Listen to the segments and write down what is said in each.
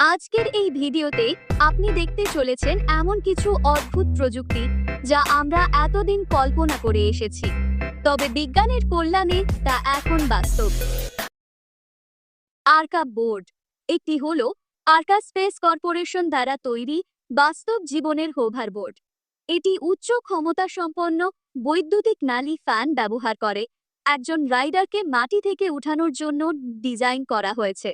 আজকের এই ভিডিওতে আপনি দেখতে চলেছেন এমন কিছু অদ্ভুত প্রযুক্তি যা আমরা এতদিন কল্পনা করে এসেছি। তবে বিজ্ঞানের কল্যাণে তা এখন বাস্তব। আর্কা বোর্ড একটি হল আর্কা স্পেস কর্পোরেশন দ্বারা তৈরি বাস্তব জীবনের হোভার বোর্ড। এটি উচ্চ ক্ষমতা সম্পন্ন বৈদ্যুতিক নালী ফ্যান ব্যবহার করে। একজন রাইডারকে মাটি থেকে উঠানোর জন্য ডিজাইন করা হয়েছে।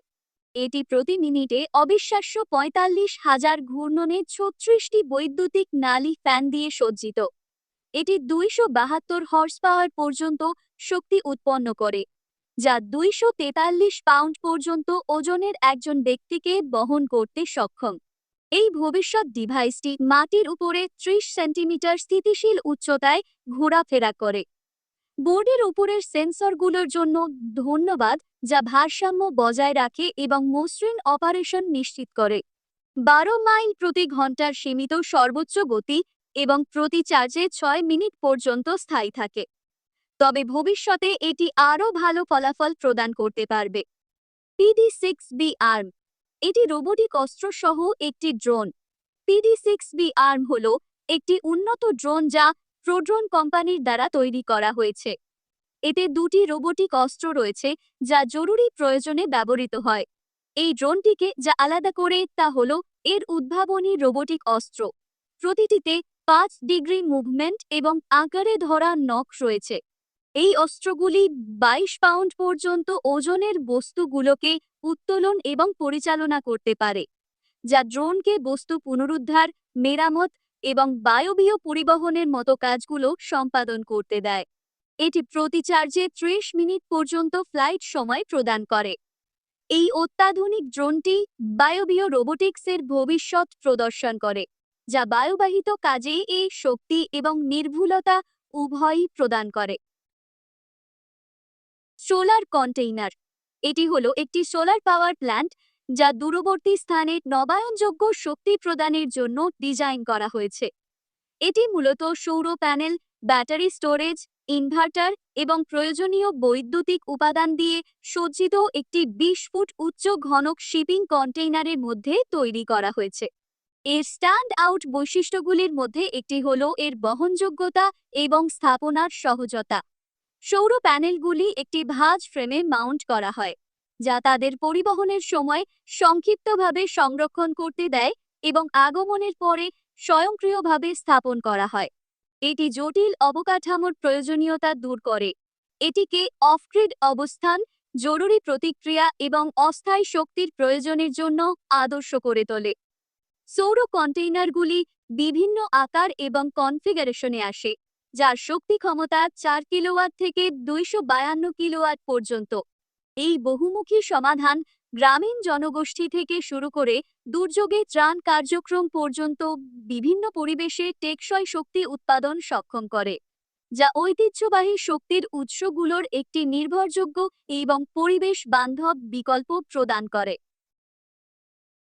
এটি প্রতি মিনিটে অবিশ্বাস্য পঁয়তাল্লিশ হাজার ঘূর্ণনে ছত্রিশটি বৈদ্যুতিক নালি ফ্যান দিয়ে সজ্জিত। এটি দুইশো বাহাত্তর হর্স পাওয়ার পর্যন্ত শক্তি উৎপন্ন করে, যা দুইশো তেতাল্লিশ পাউন্ড পর্যন্ত ওজনের একজন ব্যক্তিকে বহন করতে সক্ষম। এই ভবিষ্যৎ ডিভাইসটি মাটির উপরে ত্রিশ সেন্টিমিটার স্থিতিশীল উচ্চতায় ঘোরাফেরা করে। বোর্ডের উপরের সেন্সরগুলোর জন্য ধন্যবাদ, যা ভারসাম্য বজায় রাখে এবং মসৃণ অপারেশন নিশ্চিত করে। বারো মাইল প্রতি ঘণ্টার সীমিত সর্বোচ্চ গতি এবং প্রতি চার্জে ছয় মিনিট পর্যন্ত স্থায়ী থাকে। তবে ভবিষ্যতে এটি আরও ভালো ফলাফল প্রদান করতে পারবে। পিডি সিক্স বি আর্ম এটি রোবোটিক অস্ত্র সহ একটি drone. PD six B arm হল একটি উন্নত ড্রোন যা প্রোড্রোন কোম্পানির দ্বারা তৈরি করা হয়েছে। এতে দুটি রোবোটিক অস্ত্র রয়েছে, যা জরুরি প্রয়োজনে ব্যবহৃত হয়। এই ড্রোনটিকে যা আলাদা করে তা হল, এর উদ্ভাবনী রোবোটিক অস্ত্র। প্রতিটিতে পাঁচ ডিগ্রি মুভমেন্ট এবং আকারে ধরা নখ রয়েছে। এই অস্ত্রগুলি বাইশ পাউন্ড পর্যন্ত ওজনের বস্তুগুলোকে উত্তোলন এবং পরিচালনা করতে পারে, যা ড্রোনকে বস্তু পুনরুদ্ধার, মেরামত এবং বায়বীয় পরিবহনের মতো কাজগুলো সম্পাদন করতে দেয়। এটি প্রতি চার্জে ত্রিশ মিনিট পর্যন্ত ফ্লাইট সময় প্রদান করে। এই অত্যাধুনিক ড্রোনটি বায়বীয় রোবোটিক্সের ভবিষ্যৎ প্রদর্শন করে, যা বায়ুবাহিত কাজে এই শক্তি এবং নির্ভুলতা উভয়ই প্রদান করে। সোলার কন্টেইনার, এটি হলো একটি সোলার পাওয়ার প্ল্যান্ট যা দূরবর্তী স্থানে নবায়নযোগ্য শক্তি প্রদানের জন্য ডিজাইন করা হয়েছে। এটি মূলত সৌর প্যানেল, ব্যাটারি স্টোরেজ, ইনভার্টার এবং প্রয়োজনীয় বৈদ্যুতিক উপাদান দিয়ে সজ্জিত একটি বিশ ফুট উচ্চ ঘনক শিপিং কন্টেইনারের মধ্যে তৈরি করা হয়েছে। এর স্ট্যান্ড আউট বৈশিষ্ট্যগুলির মধ্যে একটি হল এর বহনযোগ্যতা এবং স্থাপনার সহজতা। সৌর প্যানেলগুলি একটি ভাঁজ ফ্রেমে মাউন্ট করা হয়। যা তাদের পরিবহনের সময় সংক্ষিপ্তভাবে সংরক্ষণ করতে দেয় এবং আগমনের পরে স্বয়ংক্রিয়ভাবে স্থাপন করা হয়। এটি জটিল অবকাঠামোর প্রয়োজনীয়তা দূর করে। এটিকে অফগ্রিড অবস্থান, জরুরি প্রতিক্রিয়া এবং অস্থায়ী শক্তির প্রয়োজনের জন্য আদর্শ করে তোলে। সৌর কন্টেইনারগুলি বিভিন্ন আকার এবং কনফিগারেশনে আসে, যার শক্তি ক্ষমতা চার কিলোওয়াট থেকে দুইশো বায়ান্ন কিলোওয়াট পর্যন্ত। এই বহুমুখী সমাধান গ্রামীণ জনগোষ্ঠী থেকে শুরু করে দুর্যোগে ত্রাণ কার্যক্রম পর্যন্ত বিভিন্ন পরিবেশে টেকসই শক্তি উৎপাদন সক্ষম করে, যা ঐতিহ্যবাহী শক্তির উৎসগুলোর একটি নির্ভরযোগ্য এবং পরিবেশ বান্ধব বিকল্প প্রদান করে।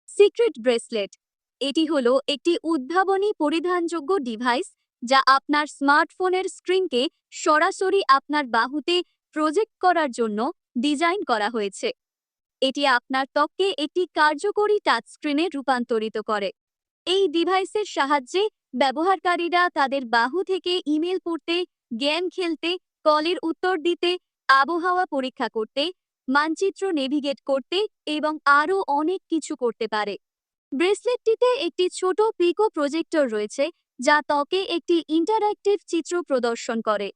সিক্রেট ব্রেসলেট, এটি হল একটি উদ্ভাবনী পরিধানযোগ্য ডিভাইস যা আপনার স্মার্টফোনের স্ক্রিনকে সরাসরি আপনার বাহুতে প্রজেক্ট করার জন্য ডিজাইন করা হয়েছে। এটি আপনার ত্বককে একটি কার্যকরী টাচস্ক্রিনে রূপান্তরিত করে। এই ডিভাইসের সাহায্যে ব্যবহারকারীরা তাদের বাহু থেকে ইমেল পড়তে গেম খেলতে, কলের উত্তর দিতে, আবহাওয়া পরীক্ষা করতে, মানচিত্র নেভিগেট করতে এবং আরও অনেক কিছু করতে পারে। ব্রেসলেটটিতে একটি ছোট পিকো প্রজেক্টর রয়েছে, যা ত্বকে একটি ইন্টারঅ্যাক্টিভ চিত্র প্রদর্শন করে,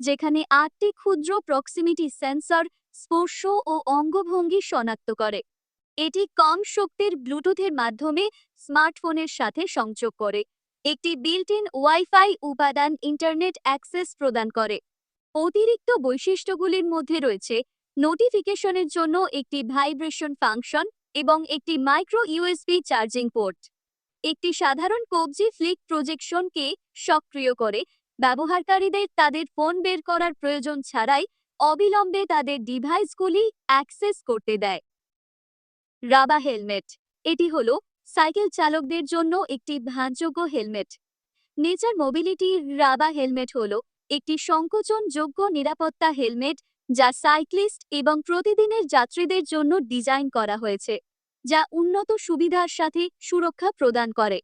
যেখানে আটটি ক্ষুদ্র প্রক্সিমিটি সেন্সর স্পর্শ ও অঙ্গভঙ্গি শনাক্ত করে। এটি কম শক্তির ব্লুটুথের মাধ্যমে স্মার্টফোনের সাথে সংযোগ করে। একটি বিল্ট ইন ওয়াইফাই উপাদান ইন্টারনেট অ্যাক্সেস প্রদান করে। অতিরিক্ত বৈশিষ্ট্যগুলির মধ্যে রয়েছে নোটিফিকেশনের জন্য একটি ভাইব্রেশন ফাংশন এবং একটি মাইক্রো ইউএসবি চার্জিং পোর্ট। একটি সাধারণ কবজি ফ্লিক প্রজেকশনকে সক্রিয় করে। ব্যবহারকারীদের তাদের ফোন বের করার প্রয়োজন ছাড়াই অবিলম্বে তাদের ডিভাইসগুলি অ্যাক্সেস করতে দেয়। রাবা হেলমেট, এটি হলো সাইকেল চালকদের জন্য একটি ভাঁজযোগ্য হেলমেট। নেচার মোবিলিটি রাবা হেলমেট হল একটি সংকোচনযোগ্য নিরাপত্তা হেলমেট যা সাইক্লিস্ট এবং প্রতিদিনের যাত্রীদের জন্য ডিজাইন করা হয়েছে, যা উন্নত সুবিধার সাথে সুরক্ষা প্রদান করে।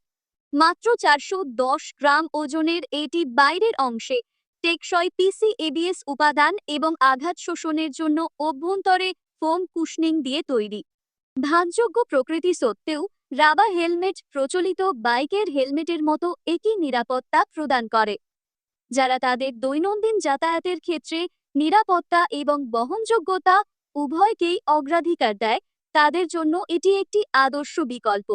মাত্র চারশো দশ গ্রাম ওজনের এটি বাইরের অংশে টেকসই পিসি এবিএস উপাদান এবং আঘাত শোষণের জন্য অভ্যন্তরে ফোম কুশনিং দিয়ে তৈরি। ভাগযোগ্য প্রকৃতি সত্ত্বেও রাবা হেলমেট প্রচলিত বাইকের হেলমেটের মতো একই নিরাপত্তা প্রদান করে। যারা তাদের দৈনন্দিন যাতায়াতের ক্ষেত্রে নিরাপত্তা এবং বহনযোগ্যতা উভয়কেই অগ্রাধিকার দেয়, তাদের জন্য এটি একটি আদর্শ বিকল্প।